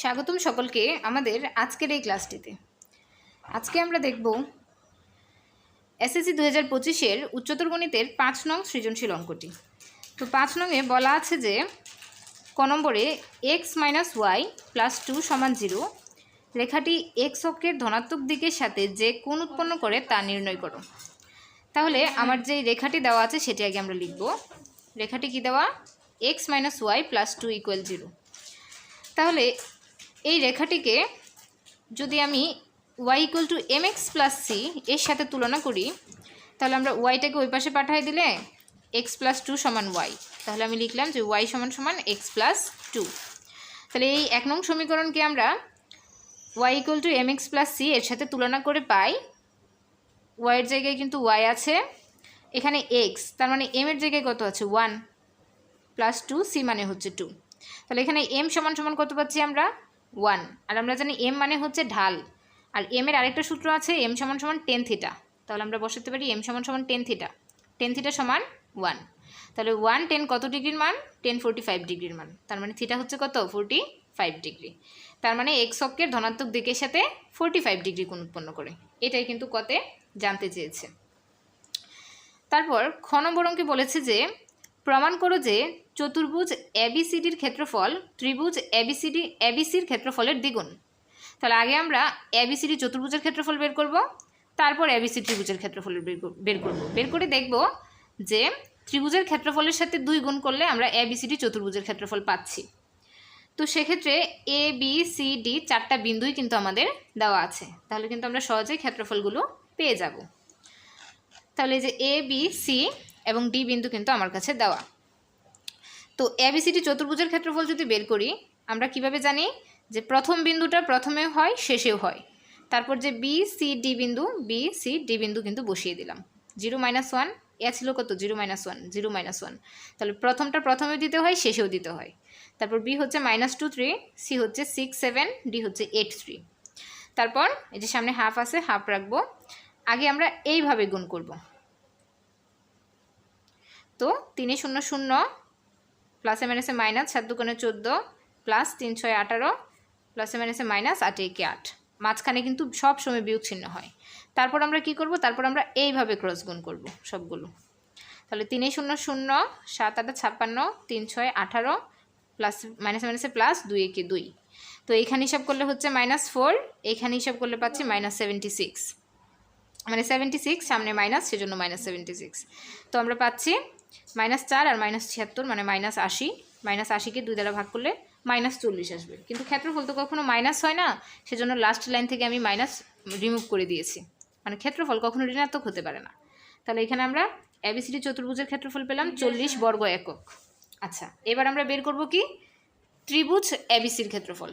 স্বাগতম সকলকে আমাদের আজকের এই ক্লাসটিতে। আজকে আমরা দেখব এসএসসি দু হাজার পঁচিশের উচ্চতর গণিতের পাঁচ নং সৃজনশীল অঙ্কটি। তো পাঁচ নংয়ে বলা আছে যে ক নম্বরে x minus y plus two সমান জিরো রেখাটি এক্স অক্ষের ধনাত্মক দিকের সাথে যে কোণ উৎপন্ন করে তা নির্ণয় করো। তাহলে আমার যে রেখাটি দেওয়া আছে সেটি আগে আমরা লিখব। রেখাটি কি দেওয়া? X minus y plus two equal zero তাহলে এই রেখাটিকে যদি আমি y equal to m x plus c এর সাথে তুলনা করি, তাহলে আমরা ওয়াইটাকে ওই পাশে পাঠিয়ে দিলে এক্স প্লাস টু সমান ওয়াই তাহলে আমি লিখলাম যে ওয়াই সমান সমান এক্স প্লাস টু তাহলে এই এক নং সমীকরণকে আমরা y equal to m x plus c এর সাথে তুলনা করে পাই। ওয়াইয়ের জায়গায় কিন্তু ওয়াই আছে, এখানে এক্স তার মানে এম এর জায়গায় কত আছে? ওয়ান প্লাস টু সি মানে হচ্ছে টু তাহলে এখানে এম সমান সমান কত পাচ্ছি আমরা? ওয়ান। আর আমরা জানি এম মানে হচ্ছে ঢাল। আর এম এর আরেকটা সূত্র আছে এম সমান সমান টেন থিটা। তাহলে আমরা বসাতে পারি এম সমান সমান টেন থিটা। টেন থিটা সমান ওয়ান। তাহলে ওয়ান, টেন কত ডিগ্রির মান? টেন ফোরটি ফাইভ ডিগ্রির মান। তার মানে থিটা হচ্ছে কত? Forty five degree. তার মানে এক্স অক্ষের ধনাত্মক দিকের সাথে ফোরটি ফাইভ ডিগ্রি কোণ উৎপন্ন করে। এটাই কিন্তু কতে জানতে চেয়েছে। তারপর খ বলেছে যে, প্রমাণ করো যে চতুর্ভুজ এবিসিডির ক্ষেত্রফল, ত্রিভুজ এবিসিডি এবিসির ক্ষেত্রফলের দ্বিগুণ। তাহলে আগে আমরা এবিসিডি চতুর্ভুজের ক্ষেত্রফল বের করব, তারপর এবিসি ত্রিভুজের ক্ষেত্রফল বের কর- বের করব। বের করে দেখব যে ত্রিভুজের ক্ষেত্রফলের সাথে দুই গুণ করলে আমরা এবিসিডি চতুর্ভুজের ক্ষেত্রফল পাচ্ছি। তো সেক্ষেত্রে এ বি সি ডি চারটা বিন্দুই কিন্তু আমাদের দেওয়া আছে। তাহলে কিন্তু আমরা সহজেই ক্ষেত্রফলগুলো পেয়ে যাব। তাহলে যে এ বি সি এবং ডি বিন্দু কিন্তু আমার কাছে দেওয়া। তো এবিসিডি চতুর্ভুজের ক্ষেত্রফল যদি বের করি, আমরা কীভাবে জানি? যে প্রথম বিন্দুটা প্রথমেও হয়, শেষেও হয়। তারপর যে বি সি ডি বিন্দু বি সি ডি বিন্দু কিন্তু বসিয়ে দিলাম। জিরো মাইনাস ওয়ান, এ ছিল কত? Zero minus one, zero minus one. তাহলে প্রথমটা প্রথমেও দিতে হয়, শেষেও দিতে হয়। তারপর বি হচ্ছে মাইনাস টু থ্রি সি হচ্ছে সিক্স, সেভেন ডি হচ্ছে এইট থ্রি। তারপর এই যে সামনে হাফ আছে, হাফ রাখব। আগে আমরা এইভাবে গুণ করব। তো তিনে শূন্য শূন্য প্লাসে মাইনাসে মাইনাস সাত দুগুণে চোদ্দ প্লাস তিন ছয় আঠারো প্লাসে মাইনাসে মাইনাস আট একে আট। মাঝখানে কিন্তু সব সময় বিয়োগ হয়। তারপর আমরা কি করব? তারপর আমরা এইভাবে ক্রস গুণ করব সবগুলো। তাহলে তিনে শূন্য শূন্য, সাত আটা ছাপ্পান্ন, তিন ছয় আঠারো প্লাস মাইনাসে মাইনাসে প্লাস দুই একে দুই। তো এইখানে হিসাব করলে হচ্ছে মাইনাস ফোর এইখানে হিসাব করলে পাচ্ছি মাইনাস সেভেন্টি সিক্স মানে সেভেন্টি সিক্স সামনে মাইনাস সেজন্য মাইনাস সেভেন্টি সিক্স তো আমরা পাচ্ছি মাইনাস চার আর মাইনাস ছিয়াত্তর মানে মাইনাস আশি। মাইনাস আশিকে দুই দ্বারা ভাগ করলে মাইনাস চল্লিশ আসবে। কিন্তু ক্ষেত্রফল তো কখনো মাইনাস হয় না, সেজন্য লাস্ট লাইন থেকে আমি মাইনাস রিমুভ করে দিয়েছি। মানে ক্ষেত্রফল কখনো ঋণাত্মক হতে পারে না। তাহলে এখানে আমরা এবিসিডি চতুর্ভুজের ক্ষেত্রফল পেলাম চল্লিশ বর্গ একক। আচ্ছা এবার আমরা বের করব কি? ত্রিভুজ এবিসির ক্ষেত্রফল।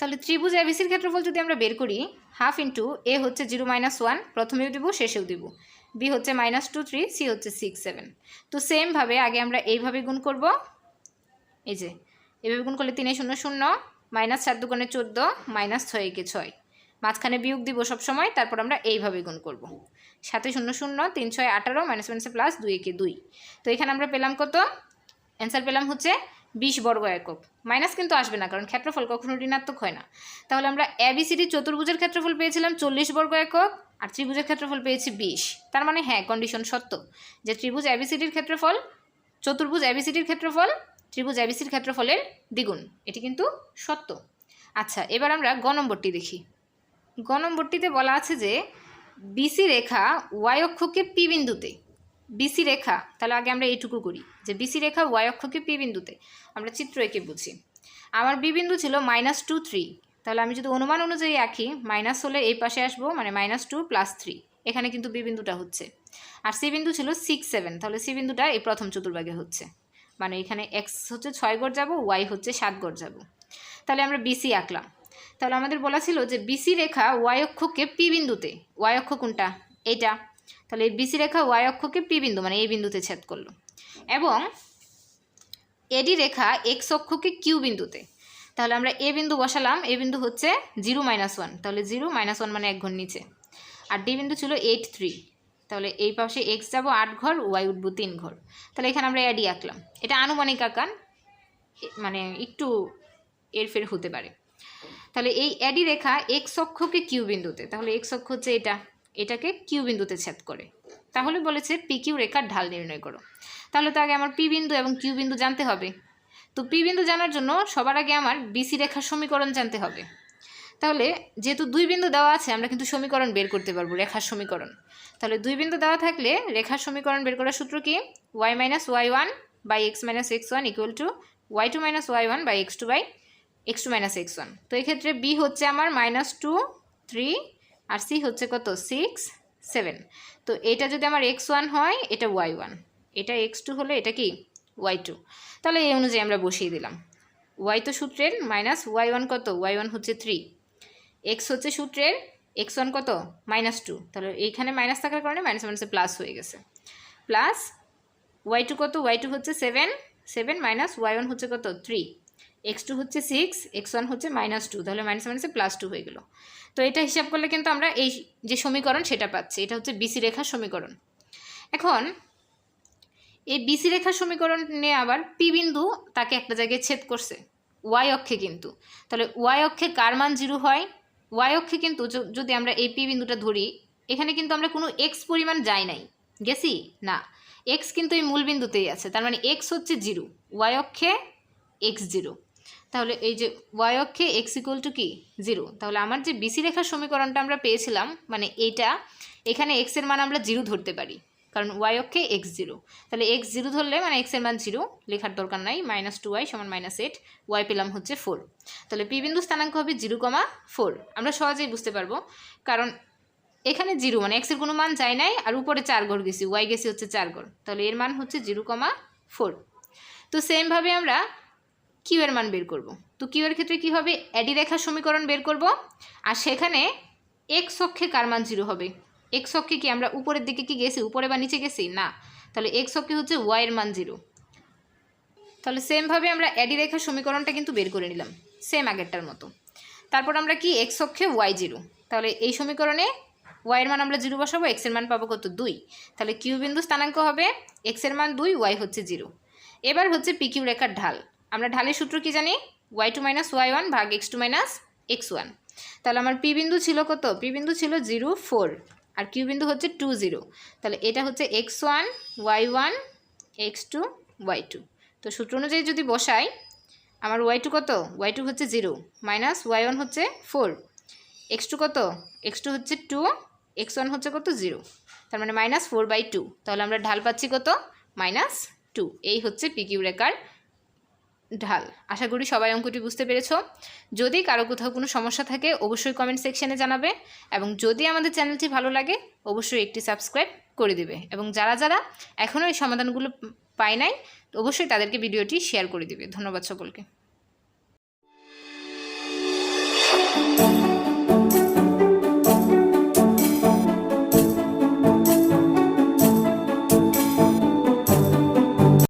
তাহলে ত্রিভুজ এবিসির ক্ষেত্রফল যদি আমরা বের করি হাফ ইন্টু এ হচ্ছে জিরো মাইনাস ওয়ান প্রথমেও দিব, শেষেও দিব। বি হচ্ছে মাইনাস টু থ্রি সি হচ্ছে সিক্স সেভেন তো সেমভাবে আগে আমরা এইভাবে গুণ করব। এই যে, এভাবে গুণ করলে তিনে শূন্য শূন্য মাইনাস চার দুগুণে চোদ্দ মাইনাস ছয় একে ছয়। মাঝখানে বিয়োগ দিব সবসময় তারপর আমরা এইভাবে গুণ করব। সাথে শূন্য শূন্য, তিন ছয় আঠারো মাইনাস মাইনাসে প্লাস দুই একে দুই। তো এখানে আমরা পেলাম কত? অ্যান্সার পেলাম হচ্ছে বিশ বর্গ একক। মাইনাস কিন্তু আসবে না, কারণ ক্ষেত্রফল কখনো ঋণাত্মক হয় না। তাহলে আমরা এবিসিডি চতুর্ভুজের ক্ষেত্রফল পেয়েছিলাম চল্লিশ বর্গ একক। আর ত্রিভুজের ক্ষেত্রফল পেয়েছি বিশ। তার মানে হ্যাঁ কন্ডিশন সত্য। যে ত্রিভুজ এবিসিডির ক্ষেত্রফল, চতুর্ভুজ এবিসিডির ক্ষেত্রফল, ত্রিভুজ এবিসির ক্ষেত্রফলের দ্বিগুণ। এটি কিন্তু সত্য। আচ্ছা এবার আমরা গ নম্বরটি দেখি। গ নম্বরটিতে বলা আছে যে বিসি রেখা ওয়াই অক্ষকে পি বিন্দুতে। বিসি রেখা, তাহলে আগে আমরা এইটুকু করি। যে বিসি রেখা ওয়াই অক্ষকে পি বিন্দুতে। আমরা চিত্র এঁকে বুঝি। আমার বি বিন্দু ছিল মাইনাস টু থ্রি তাহলে আমি যদি অনুমান অনুযায়ী আঁকি মাইনাস হলে এই পাশে আসব মানে মাইনাস টু প্লাস থ্রি এখানে কিন্তু বি বিন্দুটা হচ্ছে। আর সি বিন্দু ছিল সিক্স সেভেন তাহলে সি বিন্দুটা এই প্রথম চতুর্ভাগে হচ্ছে। মানে এখানে এক্স হচ্ছে ছয় গড় যাব ওয়াই হচ্ছে সাত গড় যাব। তাহলে আমরা বিসি আঁকলাম। তাহলে আমাদের বলা ছিল যে বিসি রেখা ওয়াই অক্ষকে পি বিন্দুতে ওয়াই অক্ষ কোনটা? এইটা। তাহলে এই বিসি রেখা ওয়াই অক্ষকে পি বিন্দু মানে এই বিন্দুতে ছেদ করল। এবং এডি রেখা এক্স অক্ষকে কিউ বিন্দুতে। তাহলে আমরা এ বিন্দু বসালাম, এ বিন্দু হচ্ছে জিরো মাইনাস ওয়ান। তাহলে জিরো মাইনাস ওয়ান মানে এক ঘর নিচে। আর ডি বিন্দু ছিল এইট থ্রি। তাহলে এই পাশে এক্স যাব আট ঘর, ওয়াই উঠবো তিন ঘর। তাহলে এখানে আমরা অ্যাডি আঁকলাম। এটা আনুমানিক আঁকান মানে একটু এরফের হতে পারে। তাহলে এই অ্যাডি রেখা এক্স অক্ষকে কিউ বিন্দুতে, তাহলে এক্স অক্ষ হচ্ছে এটা। এটাকে কিউ বিন্দুতে ছেদ করে। তাহলে বলেছে পি কিউ রেখার ঢাল নির্ণয় করো। তাহলে তো আগে আমার পি বিন্দু এবং কিউ বিন্দু জানতে হবে। তো পি বিন্দু জানার জন্য সবার আগে আমার বিসি রেখার সমীকরণ জানতে হবে। তাহলে যেহেতু দুই বিন্দু দেওয়া আছে, আমরা কিন্তু সমীকরণ বের করতে পারব, রেখার সমীকরণ। তাহলে দুই বিন্দু দেওয়া থাকলে রেখার সমীকরণ বের করার সূত্র কি? Y minus y one by x minus x one equal to y two minus y one by x two by x two minus x one তো এক্ষেত্রে বি হচ্ছে আমার মাইনাস টু থ্রি আর সি হচ্ছে কত? সিক্স সেভেন তো এটা যদি আমার এক্স ওয়ান হয়, এটা ওয়াই ওয়ান এটা এক্স টু হলে এটা কি? ওয়াই টু তাহলে এই অনুযায়ী আমরা বসিয়ে দিলাম। ওয়াই তো সূত্রের মাইনাস ওয়াই ওয়ান কত? ওয়াই ওয়ান হচ্ছে থ্রি এক্স হচ্ছে সূত্রের এক্স ওয়ান কত? মাইনাস টু তাহলে এইখানে মাইনাস থাকার কারণে মাইনাস মাইনাসে প্লাস হয়ে গেছে। প্লাস ওয়াই টু কত? ওয়াই টু হচ্ছে seven seven minus y one হচ্ছে কত? থ্রি এক্স টু হচ্ছে সিক্স এক্স ওয়ান হচ্ছে মাইনাস টু তাহলে মাইনাস মাইনাসে প্লাস টু হয়ে গেল। তো এটা হিসাব করলে কিন্তু আমরা এই যে সমীকরণ সেটা পাচ্ছি। এটা হচ্ছে বিসি রেখার সমীকরণ। এখন এই বিসি রেখার সমীকরণে আবার পি বিন্দু তাকে একটা জায়গায় ছেদ করছে। ওয়াই অক্ষে কিন্তু। তাহলে ওয়াই অক্ষে কার মান জিরো হয়? ওয়াই অক্ষে কিন্তু যদি আমরা এই পি বিন্দুটা ধরি, এখানে কিন্তু আমরা কোনো এক্স পরিমাণ যাই নাই। গেছি? না। এক্স কিন্তু এই মূল বিন্দুতেই আছে। তার মানে এক্স হচ্ছে জিরো ওয়াই অক্ষে এক্স জিরো তাহলে এই যে ওয়াই অক্ষে এক্স ইকুয়াল টু কি? জিরো তাহলে আমার যে বিসি রেখার সমীকরণটা আমরা পেয়েছিলাম মানে এইটা, এখানে এক্সের মান আমরা জিরো ধরতে পারি। কারণ ওয়াই অক্ষে এক্স জিরো তাহলে এক্স জিরো ধরলে মানে এক্সের মান জিরো লেখার দরকার নাই মাইনাস টু ওয়াই সমান মাইনাস এইট ওয়াই পেলাম হচ্ছে ফোর তাহলে পি বিন্দু স্থানাঙ্ক হবে জিরো কমা ফোর আমরা সহজেই বুঝতে পারব, কারণ এখানে জিরো মানে এক্সের কোনো মান যায় নাই, আর উপরে চার ঘর গেছি ওয়াই গেছি হচ্ছে চার ঘর। তাহলে এর মান হচ্ছে জিরো কমা ফোর তো সেমভাবে আমরা কিউ এর মান বের করব। তো কিউ এর ক্ষেত্রে কি হবে? অ্যাডি রেখার সমীকরণ বের করব। আর সেখানে এক্স অক্ষে কার মান জিরো হবে? এক্স অক্ষে কি আমরা উপরের দিকে কি গেছি? উপরে বা নিচে গেছি? না। তাহলে এক্স অক্ষে হচ্ছে ওয়াই এর মান জিরো তাহলে সেমভাবে আমরা অ্যাডি রেখার সমীকরণটা কিন্তু বের করে নিলাম। সেম আগেরটার মতো। তারপর আমরা কি? এক্স অক্ষে ওয়াই জিরো তাহলে এই সমীকরণে ওয়াইয়ের মান আমরা জিরো বসাবো এক্সের মান পাবো কত? দুই। তাহলে কিউ বিন্দু স্থানাঙ্ক হবে এক্সের মান দুই ওয়াই হচ্ছে জিরো এবার হচ্ছে পি কিউ রেখার ঢাল। আমরা ঢালের সূত্র কি জানি? Y two minus y one ভাগ x two minus x one তাহলে আমার পি বিন্দু ছিল কত? পি বিন্দু ছিল জিরো ফোর আর কিউ বিন্দু হচ্ছে টু জিরো। তাহলে এটা হচ্ছে x one, y one, x two, y two. তো সূত্র অনুযায়ী যদি বসাই, আমার ওয়াই টু কত? ওয়াই টু হচ্ছে জিরো, মাইনাস ওয়াই ওয়ান হচ্ছে ফোর। এক্স টু কত? এক্স টু হচ্ছে টু, এক্স ওয়ান হচ্ছে কত? জিরো। তার মানে মাইনাস ফোর বাই টু। তাহলে আমরা ঢাল পাচ্ছি কত? Minus two. এই হচ্ছে পিকিউ রেখার ঢাল। আশা করি সবাই অঙ্কটি বুঝতে পেরেছ। যদি কারও কোথাও কোনো সমস্যা থাকে, অবশ্যই কমেন্ট সেকশানে জানাবে এবং যদি আমাদের চ্যানেলটি ভালো লাগে, অবশ্যই একটি সাবস্ক্রাইব করে দেবে এবং যারা যারা এখনও এই সমাধানগুলো পায় নাই, অবশ্যই তাদেরকে ভিডিওটি শেয়ার করে দিবে। ধন্যবাদ সকলকে।